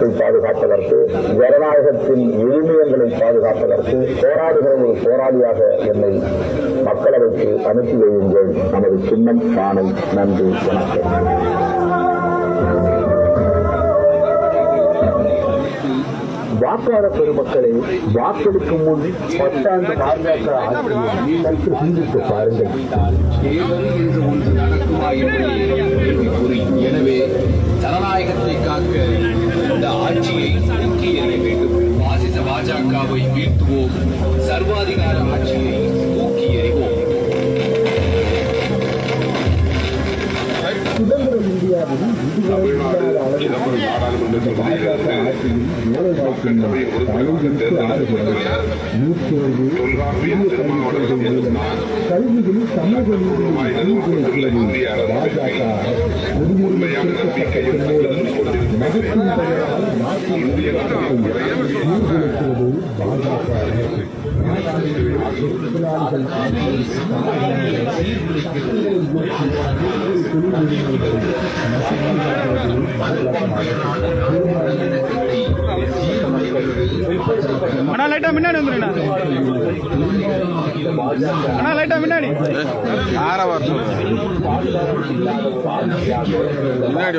ஜனநாயகத்தை பாதுகாப்பதற்கு ஜனநாயகத்தின் விழுமியங்களை பாதுகாப்பதற்கு போராடுகிற ஒரு போராளியாக என்னை மக்களவைக்கு அனுப்பி வையுங்கள். நமது சின்னம் பானை நன்றி வணக்கம். வாக்காளர் பெருமக்களை வாக்களிக்கும் முன் பத்தாண்டு பாஜக ஆட்சியை சற்று சிந்தித்து பாருங்கள். எனவே பாஜகவை வீழ்த்துவோம். சர்வாதிகார ஆட்சி புதிய கல்விக் கொள்கை மூலம் கல்வியில் சமூக நீதியை பாஜக குடியுரிமை மதத்தின் பெயரால் நாட்டின் பாஜக. அண்ணா லைட்டா முன்னாடி வந்துருண்ணா. அண்ணா லைட்டா முன்னாடி. சொல்றேன் முன்னாடி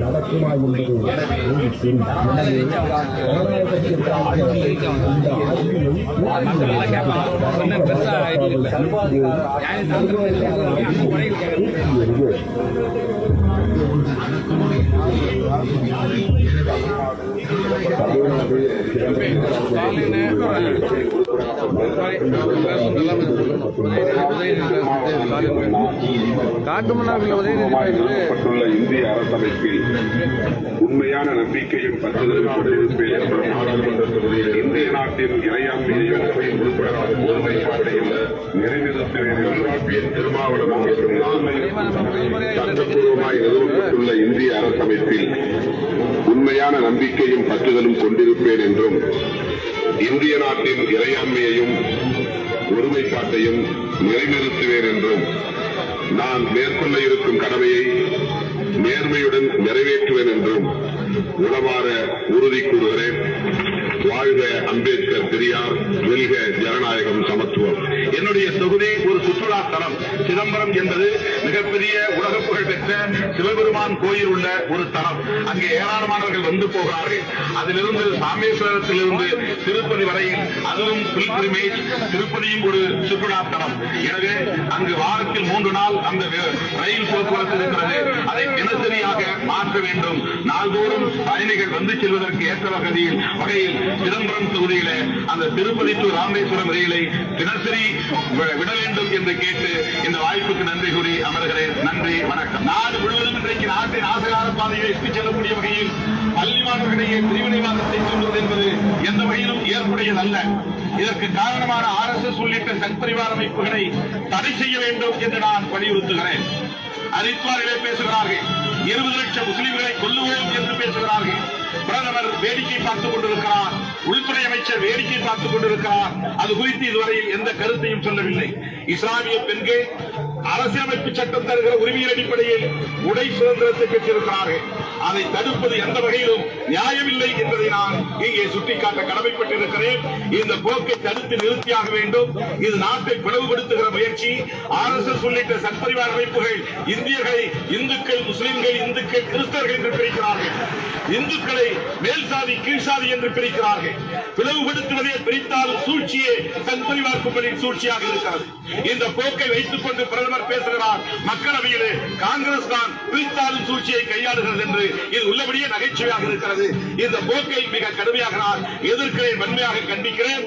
நடக்குமா என்பது உதயநிதி பாய்க்கு பட்டுள்ள இந்திய அரசமைப்பில் உண்மையான நம்பிக்கையும் பற்றுதலும் கொண்டிருப்பேன். என்றும் இந்திய நாட்டின் இறையாண்மையையும் ஒருமைப்பாட்டையும் திருமாவளவன் நான் நிறுவப்பட்டுள்ள இந்திய அரசமைப்பில் உண்மையான நம்பிக்கையும் பற்றுதலும் கொண்டிருப்பேன் என்றும் இந்திய நாட்டின் இறையாண்மையையும் ஒருமைப்பாட்டையும் நிறைநிறுத்துவேன் என்றும் நான் மேற்கொள்ள இருக்கும் கடமையை நேர்மையுடன் நிறைவேற்றுவேன் என்றும் உளவார உறுதி கூறுகிறேன். வாழ்க அம்பேத்கர் பெரியார் வெல்க ஜனநாயகம் சமத்துவம். என்னுடைய தொகுதி ஒரு சுற்றுலா தலம். சிதம்பரம் என்பது மிகப்பெரிய உலக புகழ் பெற்ற சிவபெருமான் கோயில் உள்ள ஒரு தலம். அங்கே ஏராளமானவர்கள் வந்து போகிறார்கள். அதிலிருந்து ராமேஸ்வரத்திலிருந்து திருப்பதி வரையில் அதுவும் பில்கிரிமேஜ் திருப்பதியும் ஒரு சுற்றுலா தலம். எனவே அங்கு வாரத்தில் மூன்று நாள் அந்த ரயில் போக்குவரத்து இருக்கிறது. அதை தினசரியாக மாற்ற வேண்டும். நாள்தோறும் பயணிகள் வந்து செல்வதற்கு ஏற்ற வகையில் வகையில் சிதம்பரம் தொகுதியிலே அந்த திருப்பதி டு ராமேஸ்வரம் ரயிலை தினசரி விட வேண்டும் என்று கேட்டு இந்த வாய்ப்புக்கு நன்றி கூறி அமர்கிறேன். நன்றி வணக்கம். நாடு முழுவதும் இன்றைக்கு நாட்டின் ஆசகார பாதையை எடுத்துச் செல்லக்கூடிய வகையில் பள்ளி மாணவர்களிடையே பிரிவினைவாதத்தை சொல்வது என்பது எந்த வகையிலும் ஏற்புடையதல்ல இதற்கு காரணமான ஆர் எஸ் எஸ் உள்ளிட்ட சத்பரிவார அமைப்புகளை தடை செய்ய வேண்டும் என்று நான் வலியுறுத்துகிறேன். ஹரித்வாரிலே பேசுகிறார்கள். இருபது லட்சம் முஸ்லிம்களை கொல்லுவோம் என்று பேசுகிறார்கள். பிரதமர் வேடிக்கை பார்த்துக் கொண்டிருக்கிறார். உள்துறை அமைச்சர் வேடிக்கை பார்த்துக் கொண்டிருக்கிறார். அது குறித்து இதுவரையில் எந்த கருத்தையும் சொல்லவில்லை. இஸ்லாமிய பெண்கள் அரசியலமைப்பு சட்டம் தருகிற உரிமையின் அடிப்படையில் உடை சுதந்திரத்தை பெற்றிருக்கிறார்கள். அதை தடுப்பது எந்த வகையிலும் நியாயமில்லை என்பதை நான் இங்கே சுட்டிக்காட்ட கடமைப்பட்டிருக்கிறேன். இந்த போக்கை தடுத்து நிறுத்தியாக வேண்டும். இது நாட்டை பிளவுபடுத்துகிற முயற்சி. ஆர் எஸ் எஸ் உள்ளிட்ட சத்பரிவார் அமைப்புகள் இந்தியர்களை இந்துக்கள் முஸ்லிம்கள் இந்துக்கள் கிறிஸ்தவர்கள் என்று பிரிக்கிறார்கள். இந்துக்களை மேல் சாதி கீழ் சாதி என்று பிரிக்கிறார்கள். பிளவுபடுத்துவதே பிரித்தால் சூழ்ச்சியே சத்பரிவார் கும்பலின் சூழ்ச்சியாக இருக்கிறது. இந்த போக்கை வைத்துக் கொண்டு பிரதமர் பேசுகிறார் மக்களவையிலே காங்கிரஸ் தான் பிரித்தாலும் சூழ்ச்சியை கையாளுகிறது என்று இது உள்ளபடியே நகைச்சுவையாக இருக்கிறது. இந்த போக்கை மிக கடுமையாக நான் எதிர்க்கிறேன் வன்மையாக கண்டிக்கிறேன்.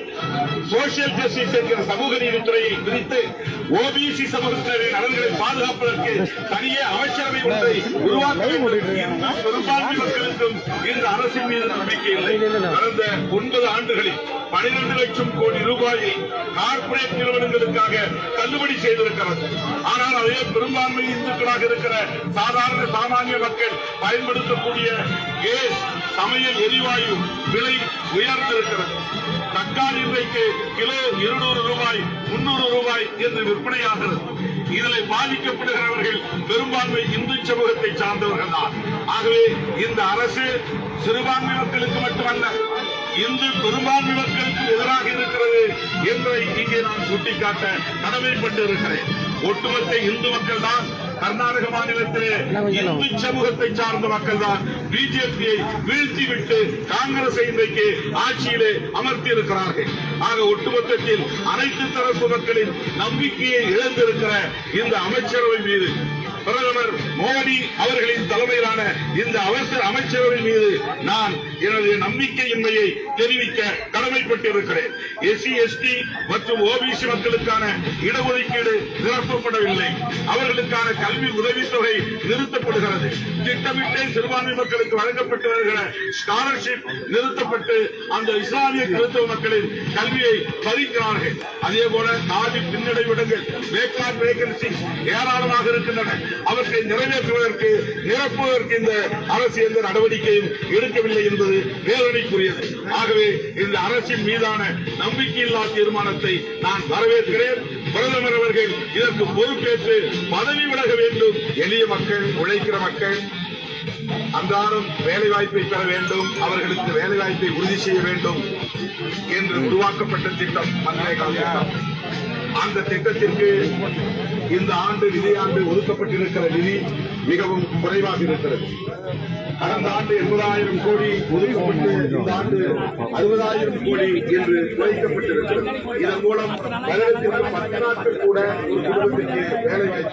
சோசியல் ஜஸ்டிஸ் என்கிற சமூக நீதித்துறையை பிரித்து ஓபிசி சமூகத்தினரின் நலன்களை பாதுகாப்பதற்கு தனியே அமைச்சரவை ஒன்றை உருவாக்க பெரும்பான்மை மக்களுக்கும் இந்த அரசின் மீது நம்பிக்கை இல்லை. கடந்த ஒன்பது ஆண்டுகளில் பனிரெண்டு லட்சம் கோடி ரூபாயை கார்பரேட் நிறுவனங்களுக்காக தள்ளுபடி செய்திருக்கிறது. ஆனால் அதே பெரும்பான்மை இந்துக்களாக இருக்கிற சாதாரண சாமானிய மக்கள் பயன்படுத்தக்கூடிய கேஸ் சமையல் எரிவாயு விலை உயர்ந்திருக்கிறது. தக்காளி இன்றைக்கு கிலோ இருநூறு ரூபாய் முன்னூறு ரூபாய் என்று விற்பனையாகிறது. இதில் பாதிக்கப்படுகிறவர்கள் பெரும்பான்மை இந்து சமூகத்தை சார்ந்தவர்கள் தான். ஆகவே இந்த அரசு சிறுபான்மை மக்களுக்கு மட்டுமல்ல இந்து பெரும்பான்மை மக்களுக்கு எதிராக இருக்கிறது என்பதை இங்கே நான் சுட்டிக்காட்ட கடமைப்பட்டு இருக்கிறேன் ஒட்டுமொத்த இந்து மக்கள் தான் கர்நாடக மாநிலத்திலே இந்து சமூகத்தை சார்ந்த மக்கள் தான் பிஜேபியை வீழ்த்திவிட்டு காங்கிரஸை இன்றைக்கு ஆட்சியிலே அமர்த்தி இருக்கிறார்கள் ஆக ஒட்டுமொத்தத்தில் அனைத்து தரப்பு மக்களின் நம்பிக்கையை இழந்திருக்கிற இந்த அமைச்சரவை மீது பிரதமர் மோடி அவர்களின் தலைமையிலான இந்த அவசர அமைச்சரவை மீது நான் எனது நம்பிக்கையின்மையை தெரிவிக்க கடமைப்பட்டிருக்கிறேன். எஸ்சி எஸ்டி மற்றும் ஓபிசி மக்களுக்கான இடஒதுக்கீடு நிரப்பப்படவில்லை. அவர்களுக்கான கல்வி உதவித்தொகை நிறுத்தப்படுகிறது. திட்டமிட்டே சிறுபான்மை மக்களுக்கு வழங்கப்பட்டு வருகிற ஸ்காலர்ஷிப் நிறுத்தப்பட்டு அந்த இஸ்லாமிய கிறிஸ்தவ மக்களின் கல்வியை பறிக்கிறார்கள். அதே போல காதி பின்னடைவிடங்கள் வேக்கார் வேகன்சி ஏராளமாக இருக்கின்றன. அவற்றை நிறைவேற்றுவதற்கு நிரப்புவதற்கு இந்த அரசு எந்த நடவடிக்கையும் எடுக்கவில்லை என்பது வேதனைக்குரியது. ஆகவே இந்த அரசின் மீதான நம்பிக்கையில்லா தீர்மானத்தை நான் வரவேற்கிறேன். பிரதமர் அவர்கள் இதற்கு பொறுப்பேற்று பதவி விலக வேண்டும். எளிய மக்கள் உழைக்கிற மக்கள் அன்றாடம் வேலை வாய்ப்பை பெற வேண்டும். அவர்களுக்கு வேலை வாய்ப்பை உறுதி செய்ய வேண்டும். என்று உருவாக்கப்பட்ட திட்டம் மன்ரேகா அந்த திட்டத்திற்கு இந்த ஆண்டு நிதியாண்டு ஒதுக்கப்பட்டிருக்கிற நிதி மிகவும் குறைவாக இருக்கிறது. கடந்த ஆண்டு எண்பதாயிரம் கோடி ஒதுக்கப்பட்டு இந்த ஆண்டு அறுபதாயிரம் கோடி என்று குறைக்கப்பட்டிருக்கிறது. இதன் மூலம் வருடத்திற்கு பத்து நாட்கள் கூட ஒரு குடும்பத்திற்கு வேலை வாய்ப்பு